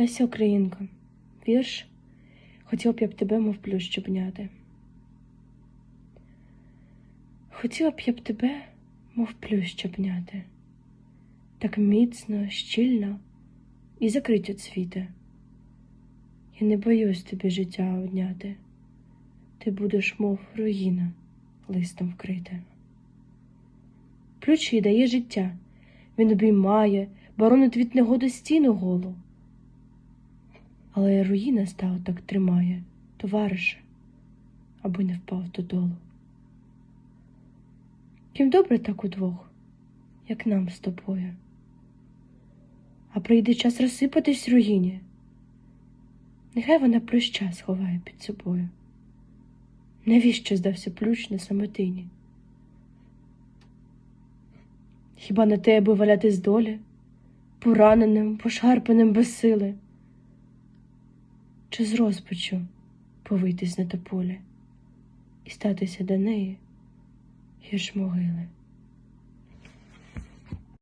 Леся Українка, вірш, хотів б я б тебе, мов плющ обняти. Хотіла б я б тебе, мов плющ обняти, так міцно, щільно і закрить від світа. Я не боюсь тобі життя одняти, ти будеш, мов руїна, листом вкрита. Їй дає життя, він обіймає, боронить від негоди стіну голу. Але руїна стала так тримає, товариша, аби не впав додолу. Ким добре так удвох, як нам з тобою. А прийде час розсипатись руїні, нехай вона плюща сховає під собою. Навіщо здався плющ на самотині? Хіба на те, аби валяти з долі, пораненим, пошарпаним без сили? Чи з розпачу повитись на тополі і статися до неї гірш могили?